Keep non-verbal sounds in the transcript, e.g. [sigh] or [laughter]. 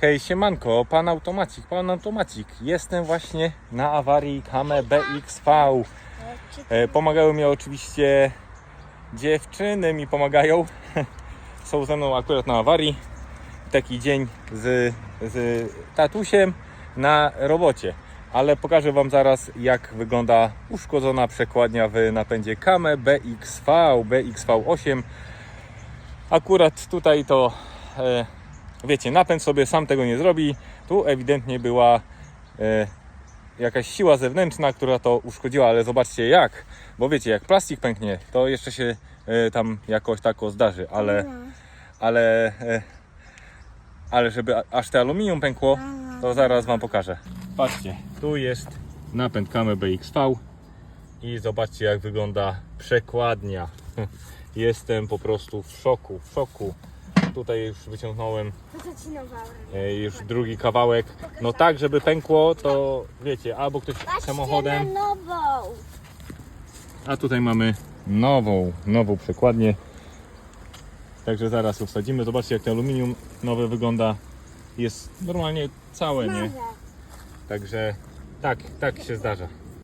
Hej, siemanko, pan automatik, pan automatik. Jestem właśnie na awarii Kame BXV. E, pomagały mi oczywiście dziewczyny, mi pomagają. [laughs] Są ze mną akurat na awarii. Taki dzień z, z tatusiem na robocie. Ale pokażę Wam zaraz, jak wygląda uszkodzona przekładnia w napędzie Kame BXV, BXV8. Akurat tutaj to, e, wiecie, napęd sobie sam tego nie zrobi. Tu ewidentnie była e, jakaś siła zewnętrzna, która to uszkodziła, ale zobaczcie jak. Bo wiecie, jak plastik pęknie, to jeszcze się e, tam jakoś tako zdarzy, ale, ale, e, ale żeby a- aż te aluminium pękło, to zaraz Wam pokażę. Patrzcie, tu jest napęd Kame BXV i zobaczcie jak wygląda przekładnia. [laughs] Jestem po prostu w szoku, w szoku. Tutaj już wyciągnąłem e, już drugi kawałek. No tak, żeby pękło, to wiecie, albo ktoś samochodem, a tutaj mamy nową, nową przekładnię. Także zaraz ją wsadzimy. Zobaczcie jak to aluminium nowe wygląda. Jest normalnie całe, nie? Także tak, tak się zdarza.